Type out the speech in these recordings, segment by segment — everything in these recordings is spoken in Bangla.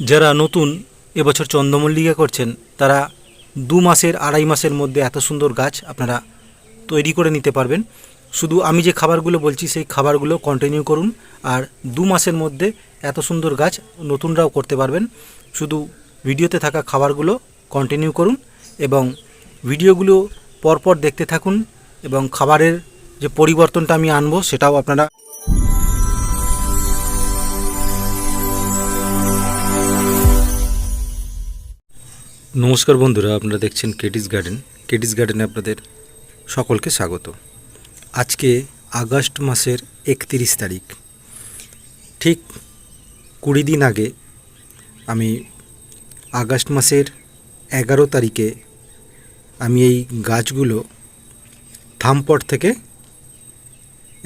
যারা নতুন এবছর চন্দ্রমল্লিকা করছেন, তারা দু মাসের, আড়াই মাসের মধ্যে এত সুন্দর গাছ আপনারা তৈরি করে নিতে পারবেন। শুধু আমি যে খাবারগুলো বলছি, সেই খাবারগুলো কন্টিনিউ করুন আর দু মাসের মধ্যে এত সুন্দর গাছ নতুনরাও করতে পারবেন। শুধু ভিডিওতে থাকা খাবারগুলো কন্টিনিউ করুন এবং ভিডিওগুলো পরপর দেখতে থাকুন এবং খাবারের যে পরিবর্তনটা আমি আনব, সেটাও আপনারা নমস্কার বন্ধুরা, আপনারা দেখছেন কেটিস গার্ডেন কেটিস গার্ডেনে আপনাদের সকলকে স্বাগত। আজকে আগস্ট মাসের একতিরিশ তারিখ। ঠিক কুড়ি দিন আগে আমি আগস্ট মাসের এগারো তারিখে আমি এই গাছগুলো থামপট থেকে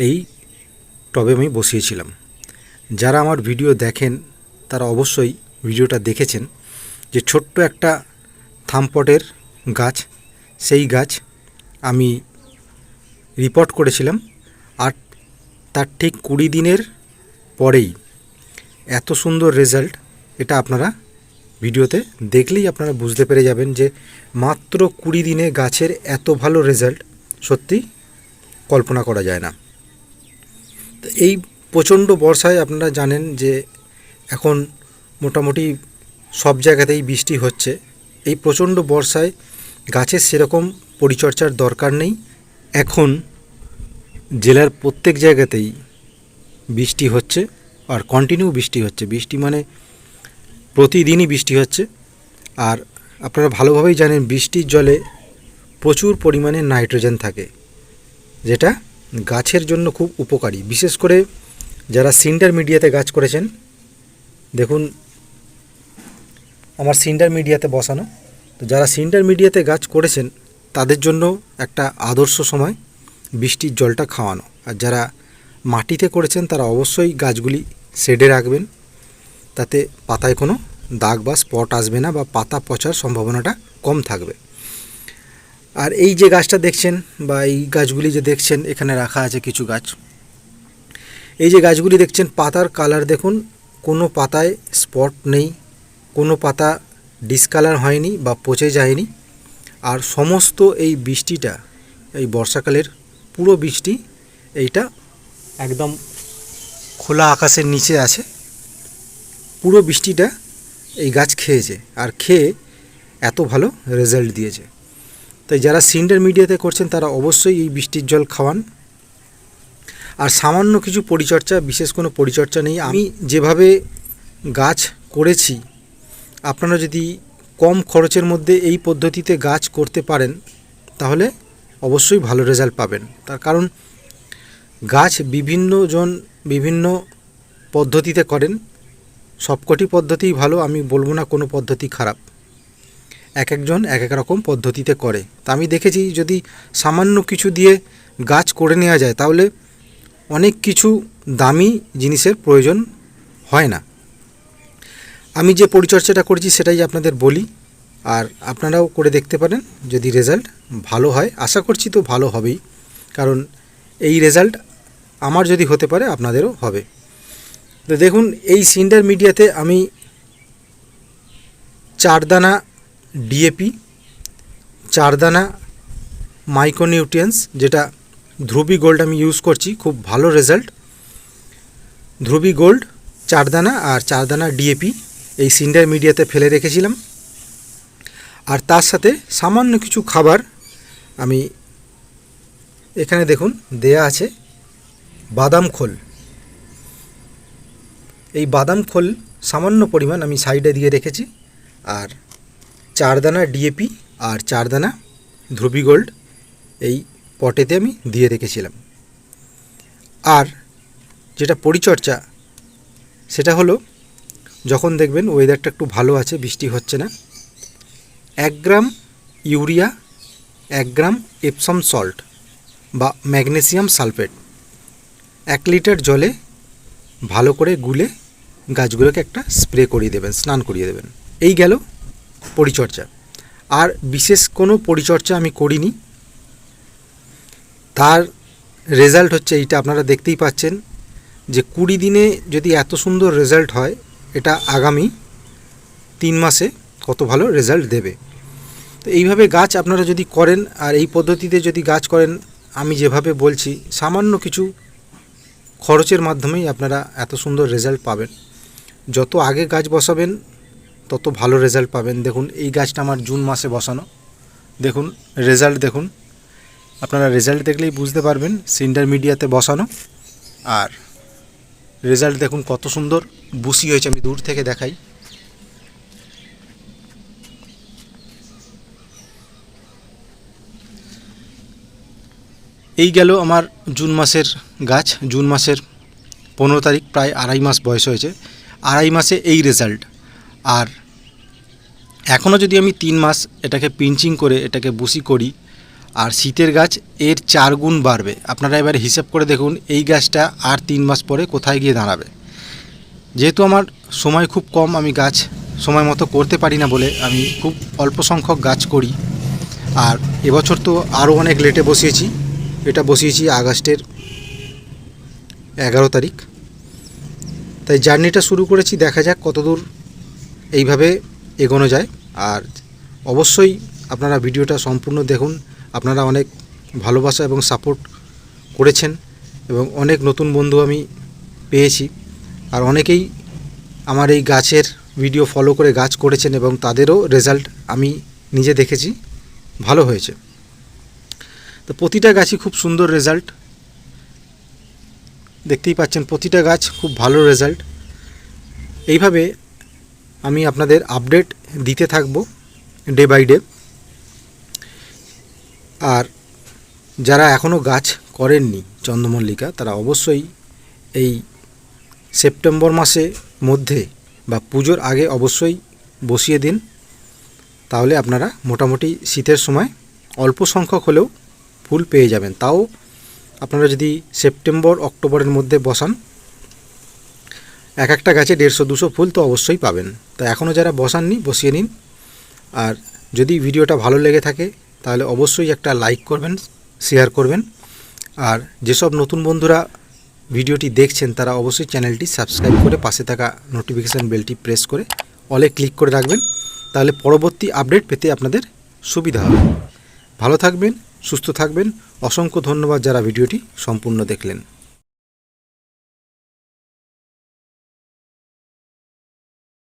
এই টবে আমি বসিয়েছিলাম। যারা আমার ভিডিও দেখেন, তারা অবশ্যই ভিডিওটা দেখেছেন যে ছোট্ট একটা থামপটের গাছ, সেই গাছ আমি রিপোর্ট করেছিলাম আর তার ঠিক কুড়ি দিনের পরেই এত সুন্দর রেজাল্ট এটা আপনারা ভিডিওতে দেখলেই আপনারা বুঝতে পেরে যাবেন যে মাত্র কুড়ি দিনে গাছের এত ভালো রেজাল্ট সত্যি কল্পনা করা যায় না। তো এই প্রচণ্ড বর্ষায় আপনারা জানেন যে এখন মোটামুটি সব জায়গাতেই বৃষ্টি হচ্ছে। এই প্রচণ্ড বর্ষায় গাছের সেরকম পরিচর্যার দরকার নেই। এখন জেলার প্রত্যেক জায়গাতেই বৃষ্টি হচ্ছে আর কন্টিনিউ বৃষ্টি হচ্ছে। বৃষ্টি মানে প্রতিদিনই বৃষ্টি হচ্ছে। আর আপনারা ভালোভাবেই জানেন বৃষ্টির জলে প্রচুর পরিমাণে নাইট্রোজেন থাকে, যেটা গাছের জন্য খুব উপকারী। বিশেষ করে যারা সিন্টার মিডিয়াতে গাছ করেছেন, দেখুন আমার সিন্টার মিডিয়াতে বসানো। তো যারা সিন্টার মিডিয়াতে গাছ করেছেন, তাদের জন্য একটা আদর্শ সময় বৃষ্টির জলটা খাওয়ানো। আর যারা মাটিতে করেছেন, তারা অবশ্যই গাছগুলি শেডে রাখবেন। তাতে পাতায় কোনো দাগ বা স্পট আসবে না বা পাতা পচার সম্ভাবনাটা কম থাকবে। আর এই যে গাছটা দেখছেন বা এই গাছগুলি যে দেখছেন, এখানে রাখা আছে কিছু গাছ। এই যে গাছগুলি দেখছেন, পাতার কালার দেখুন, কোনো পাতায় স্পট নেই। কোনো পাতা ডিসকালার হয়নি বা পচে যায়নি। আর সমস্ত এই বৃষ্টিটা, এই বর্ষাকালের পুরো বৃষ্টি এইটা একদম খোলা আকাশের নিচে আছে। পুরো বৃষ্টিটা এই গাছ খেয়েছে আর খেয়ে এত ভালো রেজাল্ট দিয়েছে। তাই যারা সিন্ডার মিডিয়াতে করছেন তারা অবশ্যই এই বৃষ্টির জল খাওয়ান। আর সামান্য কিছু পরিচর্যা, বিশেষ কোনো পরিচর্যা নেই। আমি যেভাবে গাছ করেছি আপনারা যদি কম খরচের মধ্যে এই পদ্ধতিতে গাছ করতে পারেন, তাহলে অবশ্যই ভালো রেজাল্ট পাবেন। তার কারণ, গাছ বিভিন্ন জন বিভিন্ন পদ্ধতিতে করেন। সবকটি পদ্ধতিই ভালো, আমি বলব না কোনো পদ্ধতি খারাপ। এক একজন এক এক রকম পদ্ধতিতে করে। তা আমি দেখেছি, যদি সামান্য কিছু দিয়ে গাছ করে নেওয়া যায়, তাহলে অনেক কিছু দামি জিনিসের প্রয়োজন হয় না। আমি যে পরিচর্যাটা করেছি সেটাই আপনাদের বলি, আর আপনারাও করে দেখতে পারেন যদি রেজাল্ট ভালো হয়। আশা করছি তো ভালো হবেই, কারণ এই রেজাল্ট আমার যদি হতে পারে, আপনাদেরও হবে। তো দেখুন, এই সিন্ডার মিডিয়াতে আমি চারদানা ডিএপি চারদানা মাইক্রোনিউট্রিয়েন্টস যেটা ধ্রুবি গোল্ড আমি ইউজ করছি, খুব ভালো রেজাল্ট ধ্রুবি গোল্ড চারদানা আর চারদানা ডিএপি এই সিন্ডার মিডিয়াতে ফেলে রেখেছিলাম। আর তার সাথে সামান্য কিছু খাবার আমি এখানে দেখুন, দেয়া আছে বাদাম খোল। এই বাদাম খোল সামান্য পরিমাণ আমি সাইডে দিয়ে রেখেছি। আর চারদানা ডিএপি আর চারদানা ধ্রুবি গোল্ড এই পটেতে আমি দিয়ে রেখেছিলাম। আর যেটা পরিচর্যা, সেটা হলো যখন দেখবেন ওয়েদারটা একটু ভালো আছে, বৃষ্টি হচ্ছে না, এক গ্রাম ইউরিয়া, এক গ্রাম এপসম সল্ট বা ম্যাগনেসিয়াম সালফেট এক লিটার জলে ভালো করে গুলে গাছগুলোকে একটা স্প্রে করিয়ে দেবেন, স্নান করিয়ে দেবেন। এই গেল পরিচর্যা। আর বিশেষ কোনো পরিচর্যা আমি করিনি। তার রেজাল্ট হচ্ছে এইটা, আপনারা দেখতেই পাচ্ছেন যে কুড়ি দিনে যদি এত সুন্দর রেজাল্ট হয় এটা আগামী তিন মাসে কত ভালো রেজাল্ট দেবে। তো এইভাবে গাছ আপনারা যদি করেন আর এই পদ্ধতিতে যদি গাছ করেন, আমি যেভাবে বলছি, সামান্য কিছু খরচের মাধ্যমেই আপনারা এত সুন্দর রেজাল্ট পাবেন। যত আগে গাছ বসাবেন, তত ভালো রেজাল্ট পাবেন। দেখুন, এই গাছটা আমার জুন মাসে বসানো। দেখুন, রেজাল্ট দেখুন। আপনারা রেজাল্ট দেখলেই বুঝতে পারবেন, সিন্ডার মিডিয়াতে বসানো। আর রেজাল্ট দেখুন কত সুন্দর। বুসি হয়েছে, আমি দূর থেকে দেখাই। এই গেল আমার জুন মাসের গাছ। জুন মাসের পনেরো তারিখ, প্রায় আড়াই মাস বয়স হয়েছে। আড়াই মাসে এই রেজাল্ট। আর এখনও যদি আমি তিন মাস এটাকে পিঞ্চিং করে এটাকে বুসি করি আর শীতের গাছ এর চার গুণ বাড়বে। আপনারা এবার হিসাব করে দেখুন এই গাছটা আর তিন মাস পরে কোথায় গিয়ে দাঁড়াবে। যেহেতু আমার সময় খুব কম, আমি গাছ সময় মতো করতে পারি না বলে আমি খুব অল্প সংখ্যক গাছ করি। আর এবছর তো আরও অনেক লেটে বসিয়েছি। এটা বসিয়েছি আগস্টের এগারো তারিখ। তাই জার্নিটা শুরু করেছি, দেখা যাক কতদূর এইভাবে এগোনো যায়। আর অবশ্যই আপনারা ভিডিওটা সম্পূর্ণ দেখুন। আপনারা অনেক ভালোবাসা এবং সাপোর্ট করেছেন এবং অনেক নতুন বন্ধু আমি পেয়েছি। আর অনেকেই আমার এই গাছের ভিডিও ফলো করে গাছ করেছেন এবং তাদেরও রেজাল্ট আমি নিজে দেখেছি। ভালো হয়েছে। তো প্রতিটা গাছই খুব সুন্দর রেজাল্ট দেখতেই পাচ্ছেন প্রতিটা গাছ খুব ভালো রেজাল্ট এইভাবে আমি আপনাদের আপডেট দিতে থাকব ডে বাই ডে আর যারা এখনও গাছ করেননি চন্দ্রমল্লিকা, তারা অবশ্যই এই সেপ্টেম্বর মাসে মধ্যে বা পুজোর আগে অবশ্যই বসিয়ে দিন। তাহলে আপনারা মোটামুটি শীতের সময় অল্প সংখ্যক হলেও ফুল পেয়ে যাবেন। তাও আপনারা যদি সেপ্টেম্বর, অক্টোবরের মধ্যে বসান, এক একটা গাছে দেড়শো, দুশো ফুল তো অবশ্যই পাবেন। তো এখনও যারা বসাননি, বসিয়ে নিন। আর যদি ভিডিওটা ভালো লেগে থাকে তাহলে অবশ্যই একটা লাইক করবেন শেয়ার করবেন। আর যেসব নতুন বন্ধুরা ভিডিওটি দেখছেন, তারা অবশ্যই চ্যানেলটি সাবস্ক্রাইব করে পাশে থাকা নোটিফিকেশান বেলটি প্রেস করে অলে ক্লিক করে রাখবেন। তাহলে পরবর্তী আপডেট পেতে আপনাদের সুবিধা হবে। ভালো থাকবেন, সুস্থ থাকবেন। অসংখ্য ধন্যবাদ যারা ভিডিওটি সম্পূর্ণ দেখলেন।